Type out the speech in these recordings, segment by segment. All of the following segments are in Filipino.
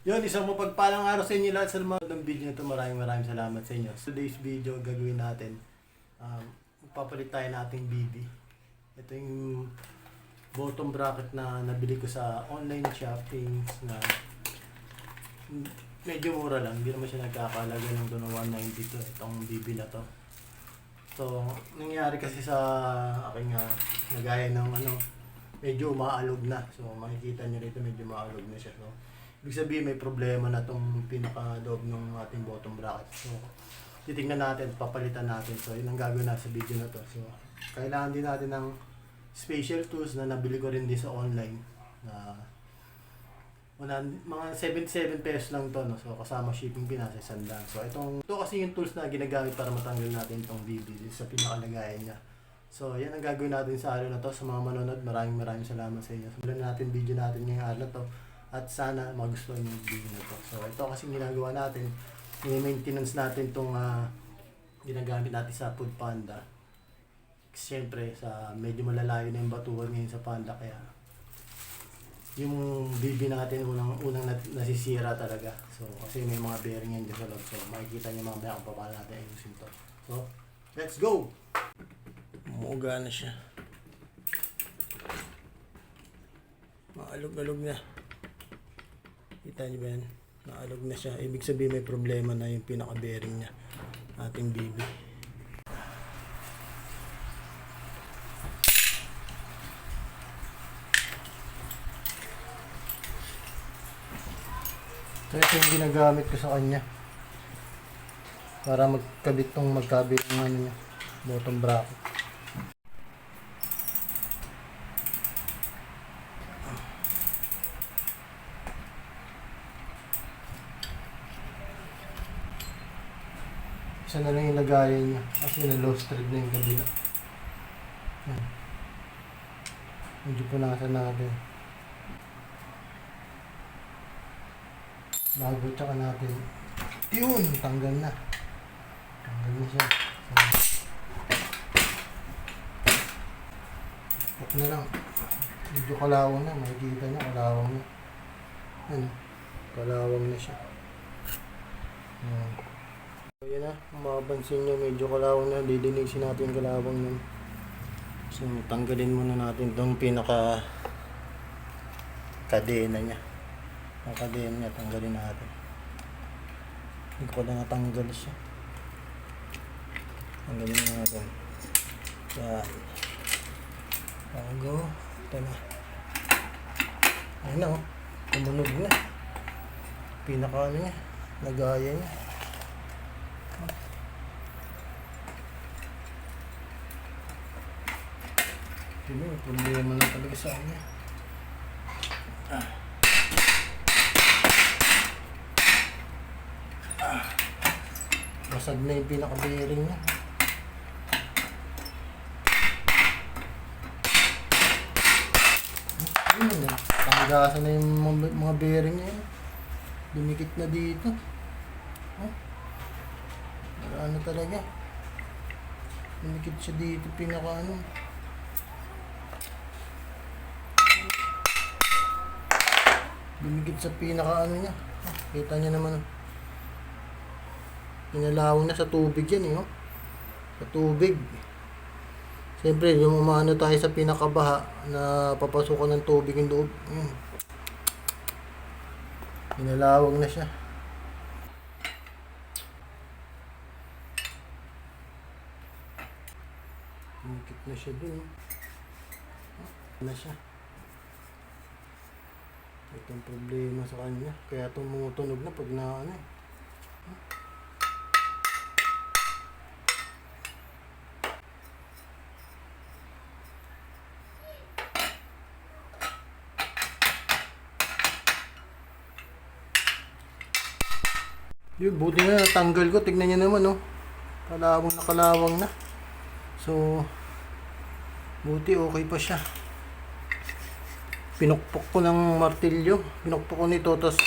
Yun, isang mapagpalang araw sa inyo lahat sa mga ng video na. Maraming maraming salamat sa inyo. Today's video, gagawin natin. Um, papalit tayo ng ating BB. Ito yung bottom bracket na nabili ko sa online shopping na medyo mura lang. Hindi naman siya nagkakalaga ng doon ng 192 itong BB na to. So, nangyari kasi sa aking uh, nagaya ng ano, medyo umaalog na. So, makikita nyo rito medyo umaalog na siya. So, ibig sabihin may problema na tong pinaka-loob ng ating bottom bracket. So, titingnan natin, papalitan natin. So, yun ang gagawin natin sa video na to. So, kailangan din natin ng special tools na nabili ko rin din sa online na una, mga 77 pesos lang to no? so kasama shipping pinasa sandaan so itong ito kasi yung tools na ginagamit para matanggal natin itong BB sa pinakalagayan niya so yan ang gagawin natin sa araw na to sa mga manonood maraming maraming salamat sa inyo simulan natin video natin ngayong araw na to at sana magustuhan yung video na to so ito kasi ginagawa natin i-maintenance natin itong ah, ginagamit natin sa food panda siyempre sa medyo malalayo na yung batuhan ngayon sa panda kaya yung BB natin unang unang nasisira talaga. So kasi may mga bearing yan sa loob. So makikita niyo mamaya kung paano natin ayusin to. So let's go. Umuuga na siya. Maalog-alog na. Kita niyo ba yan? Maalog na siya. Ibig sabihin may problema na yung pinaka-bearing niya. Ating BB. So ito yung ginagamit ko sa kanya. Para magkabit tong magkabit ng ano niya, bottom bracket. Isa na lang yung lagayan niya. Kasi na low thread na yung kabila. Yan. Medyo punasan natin. bago tsaka natin. Yun! Tanggal na. Tanggal na siya. Huwag na lang. Medyo kalawang na. Makikita niya kalawang na. Ano kalawang na siya. Yan yun na mapapansin nyo medyo kalawang na didinisin natin kalawang nun so tanggalin muna natin itong pinaka kadena niya ang kadena niya, tanggalin natin. Hindi ko na natanggal siya. Tanggalin natin. Yan. Bago. Ito na. Ayun na oh. Tumunog na. Pinaka ano niya. Lagaya niya. Hindi, may problema na talaga sa kanya. Basag na yung pinaka-bearing niya. Ayun na. Tanggasan na yung mga, mga bearing niya. Dumikit na dito. Oh. Ano talaga. Dumikit siya dito pinaka ano. Dumikit sa pinaka ano niya. Kita niya naman. Inalawang na sa tubig yan eh, oh. Sa tubig. Siyempre, yung umano tayo sa pinakabaha na papasukan ng tubig yung loob. Yun. Inalawang na siya. Umikit na siya dun. oh. Na siya. Itong problema sa kanya. Kaya tumutunog na pag na ano eh. Yun, buti na natanggal ko. Tignan niyo naman, oh. Kalawang na kalawang na. So, buti okay pa siya. Pinukpok ko ng martilyo. Pinukpok ko nito, tapos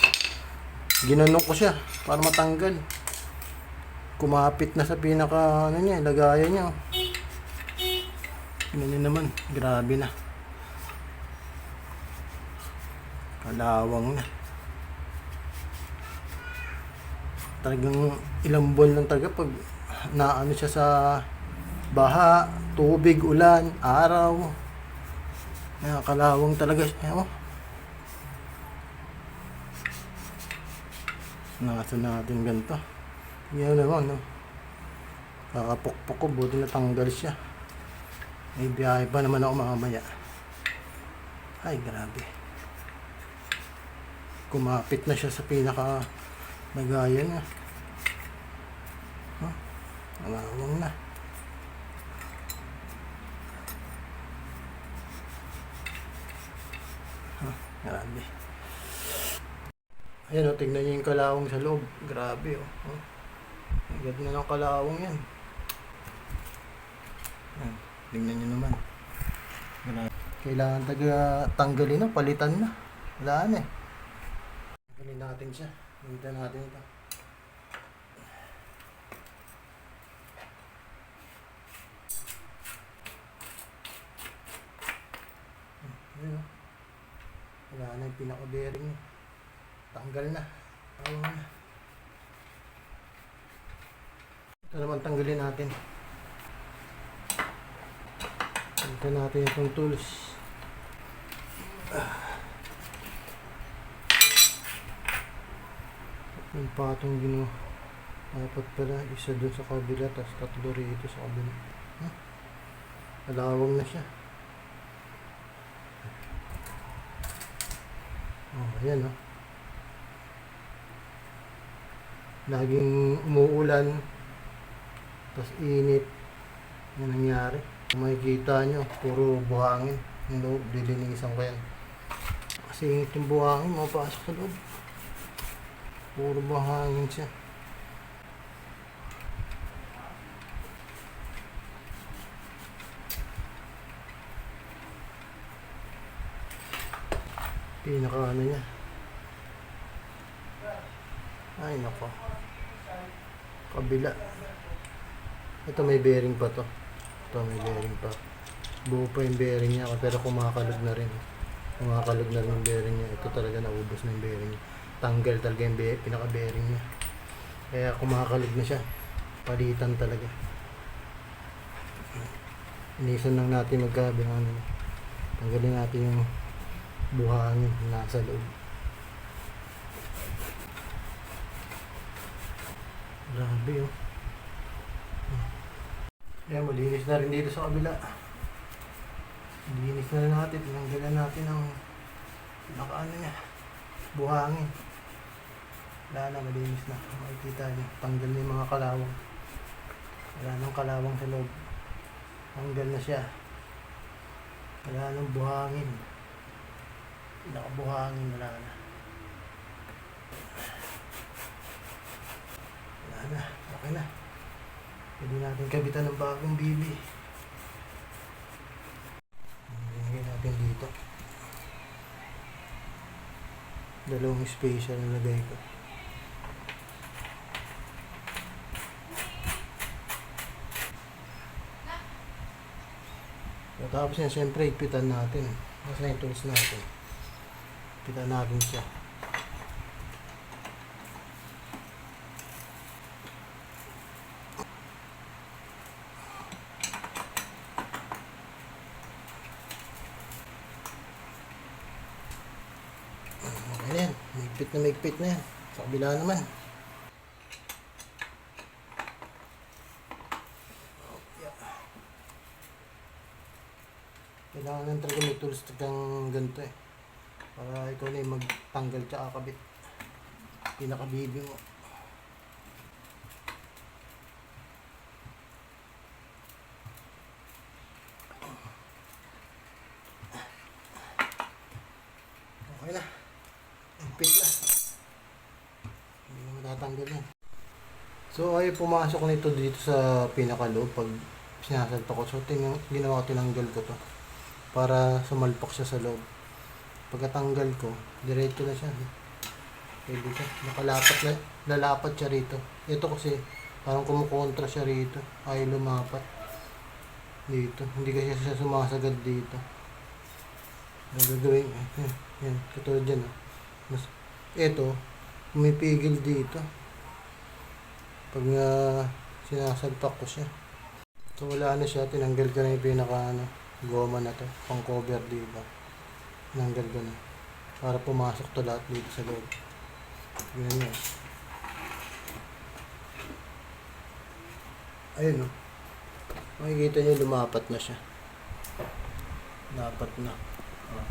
ginanong ko siya para matanggal. Kumapit na sa pinaka, ano niya, lagayan niya. oh. Tignan niyo naman, grabe na. Kalawang na. talagang ilang buwan lang talaga pag naano siya sa baha, tubig, ulan, araw. Nakakalawang talaga siya. Oh. Nasa natin ganito. Yan naman, no? Kakapukpok ko, buti natanggal siya. May biyahe pa naman ako mamaya. Ay, grabe. Kumapit na siya sa pinaka lagayan niya. Huh? Malawang na. Grabe. Ayan o, tignan niyo yung kalawang sa loob. Grabe o. Oh. Ang ganda ng kalawang yan. Ayan, tignan niyo naman. Grabe. Kailangan taga tanggalin na, palitan na. Wala na eh. Tanggalin natin siya. Hintayin natin ito. Ayan o. Wala na yung pinaka-bearing niya. Tanggal na. Tawang na. Ito naman tanggalin natin. Ito natin itong tools. Yung patong gino. Apat pala. Isa dun sa kabila. Tapos tatlo rito sa kabila. Huh? Malawang na siya. Oh, ayan oh. Laging umuulan. Tapos init. Yan nangyari. Kung makikita nyo, puro buhangin. Yung loob, dilinisan ko yan. Kasi init yung buhangin, mapasok sa loob. Puro buhangin siya. Pinaka ano niya. Ay nako. Kabila. Ito may bearing pa to. Ito may bearing pa. Buo pa yung bearing niya pero kumakalog na rin. Kumakalog na rin yung bearing niya. Ito talaga naubos na yung bearing niya. Tanggal talaga yung be- pinaka-bearing niya. Kaya kumakalog na siya. Palitan talaga. Inisan lang natin magkabilang ano. Tanggalin natin yung buhangin na nasa loob. Grabe oh. Yan, malinis na rin dito sa kabila. Malinis na rin natin. Tinanggalan natin ang nakaano niya. Buhangin. Wala na, malinis na. Makikita niyo. Tanggal na yung mga kalawang. Wala nang kalawang sa loob. Tanggal na siya. Wala nang buhangin. Nakabuhangin wala na. Wala na. Okay na. Pwede natin kabitan ng bagong bibi. Lagyan natin dito. Dalawang spacer na lagay ko. Tapos yan, siyempre, ipitan natin. Nasa yung tools natin. Ipitan natin siya. Okay na yan. Mahigpit na mahigpit na yan. Sa kabila naman. Kailangan lang talaga may tools kang ganito eh. Para ikaw na yung magtanggal tsaka kabit. Pinakabibi mo. Okay na. Impit na. Hindi na matatanggal yan. So ay pumasok nito dito sa pinakaloob pag sinasalto ko. So ginawa ko tinanggal ko to para sumalpak siya sa loob. Pagkatanggal ko, diretso na siya. Pwede siya. Nakalapat na, lalapat siya rito. Ito kasi, parang kumukontra siya rito. Ayaw lumapat. Dito. Hindi kasi siya sumasagad dito. Gagawin, yan, yan, katulad dyan. Oh. Mas, ito, umipigil dito. Pag nga sinasalpak ko siya. So wala na siya, tinanggal ko na yung pinaka ano, goma na to, pang cover dito. Tinanggal ko na. Para pumasok to lahat dito sa loob. Ganyan yun. Ayun o. Makikita nyo lumapat na siya. Lapat na. Oh.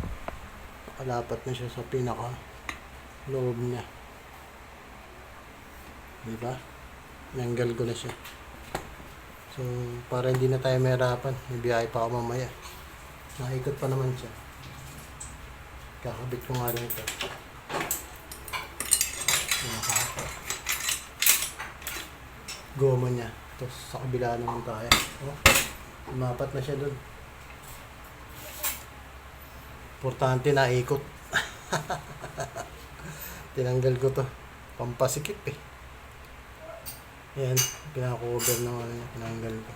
Nakalapat na siya sa pinaka loob niya. Diba? Nanggal ko na siya. So, para hindi na tayo mahirapan, may biyahe pa ako mamaya. Nakikot pa naman siya. Kakabit ko nga rin ito. Naka- Goma niya. Tapos sa kabila naman tayo. Oh, lumapat na siya doon. Importante na ikot. Tinanggal ko to. Pampasikip eh. Yan, pinakover ng tinanggal ko.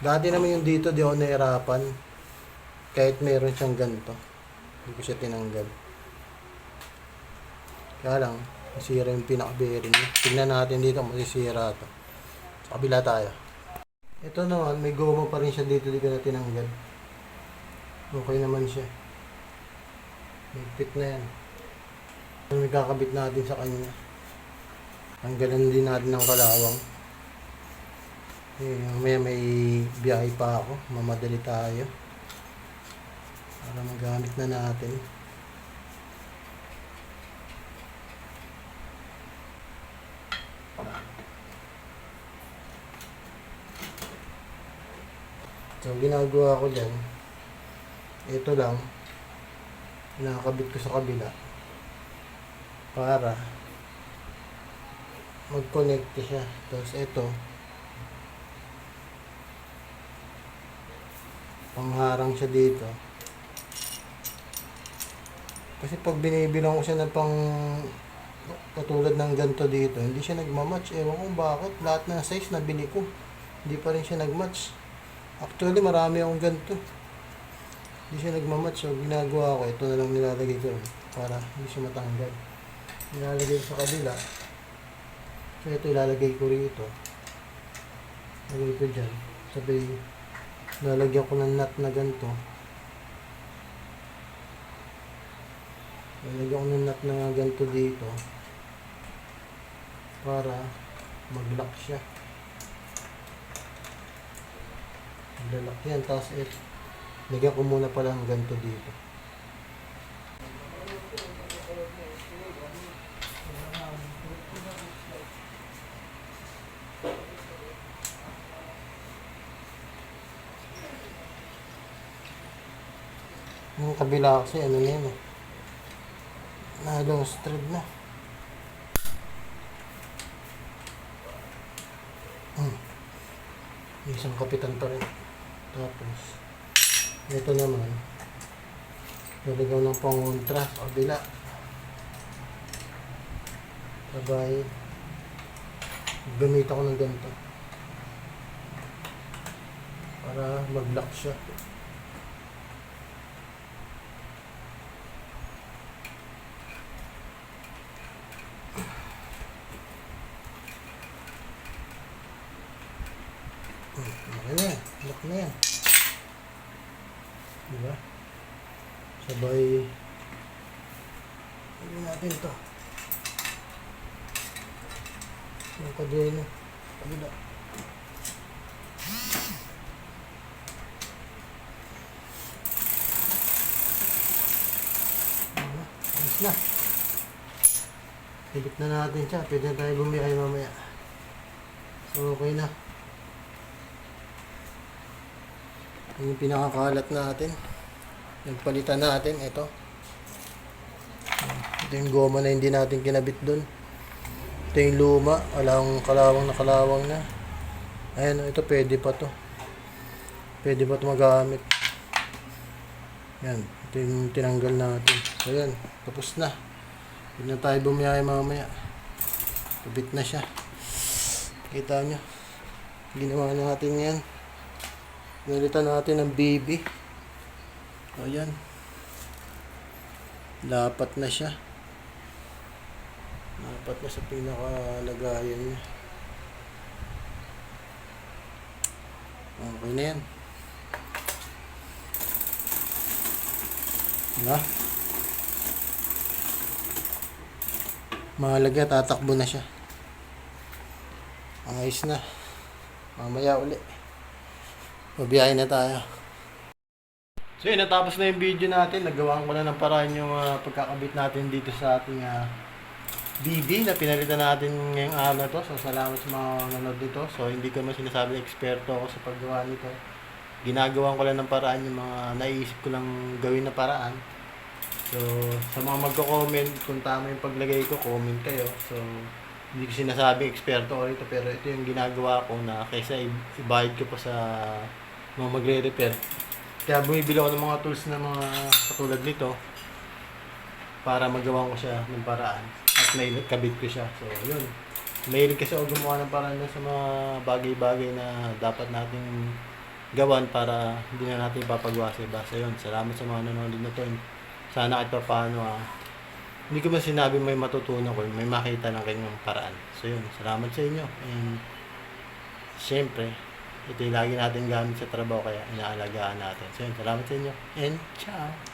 Dati naman yung dito, di ako nahirapan. Kahit meron siyang ganito. Hindi ko siya tinanggal. Kaya lang, masira yung pinaka-bearing. niya. Tingnan natin dito, masisira to. Sa kabila tayo. Ito naman, may goma pa rin siya dito, di ko na tinanggal. Okay naman siya. May na yan. Ano may kakabit natin sa kanya. Tanggalan din natin ng kalawang. Eh, mamaya may biyahe pa ako. Mamadali tayo. Para magamit na natin. So, ginagawa ko dyan, ito lang, nakakabit ko sa kabila para mag-connect siya. Tapos ito, pangharang siya dito. Kasi pag binibilang ko siya ng pang katulad ng ganito dito, hindi siya nagmamatch. Ewan ko bakit. Lahat ng size na bili ko, hindi pa rin siya nagmatch. Actually, marami akong ganito. Hindi siya nagmamatch. So, ginagawa ko, ito na lang nilalagay ko para hindi siya matanggal. Nilalagay sa kabila. So, ito ilalagay ko rito. Lagay ko dyan. Sabay, lalagyan ko ng nut na ganito. Lalagyan ko ng nut na ganito dito. Para mag-lock siya. Mag-lock yan. Tapos, ito. Lagyan ko muna pala ng ganito dito. Yung kabila kasi ano na yun eh. Nalong thread na. Hmm. Isang kapitan pa rin. Tapos, ito naman, nalagaw ng pangontra kabila. Sabay, gamit ako ng ganito. Para mag-lock siya. Okay na yan. Lock na yan. Diba? Sabay, hindi natin to. Yung kadena. Kabila. Diba? Ayos na. Hilip na natin siya. Pwede na tayo bumiyay mamaya. So, okay na. Yan yung pinakakalat natin. Nagpalitan natin. Ito. Ito yung goma na hindi natin kinabit dun. Ito yung luma. Walang kalawang na kalawang na. Ayan, ito pwede pa to. Pwede pa to magamit. Yan. Ito yung tinanggal natin. So yan. Tapos na. Huwag na tayo bumiyay mamaya. Kabit na siya. Kita nyo. Ginawa natin yan. Nalitan natin ng baby. O yan. Lapat na siya. Dapat na sa pinakalagayan niya. Okay na yan. Diba? Mahalaga, tatakbo na siya. Ayos na. Mamaya uli. Mabiyahe na tayo. So yun, natapos na yung video natin. Nagawa ko na ng paraan yung ah, pagkakabit natin dito sa ating ah, BB na pinalitan natin ngayong araw to. So salamat sa mga nanonood nito. So hindi ko naman sinasabi na eksperto ako sa paggawa nito. Ginagawa ko lang ng paraan yung mga naisip ko lang gawin na paraan. So sa mga magko-comment kung tama yung paglagay ko, comment kayo. So hindi ko sinasabing eksperto ako rito pero ito yung ginagawa ko na kaysa ibayad ko pa sa mga magre-repair. Kaya bumibili ako ng mga tools na mga katulad nito para magawa ko siya ng paraan at may kabit ko siya. So, yun. Mahilig kasi ako gumawa ng paraan sa mga bagay-bagay na dapat nating gawan para hindi na natin ipapagawa sa iba. So, yun. Salamat sa mga nanonood na to. Sana kahit pa paano ah, hindi ko man sinabi may matutunan ko, may makita ng kanyang paraan. So, yun. Salamat sa inyo. And, syempre, ito yung lagi natin gamit sa trabaho kaya inaalagaan natin. So, yun. Salamat sa inyo. And, ciao!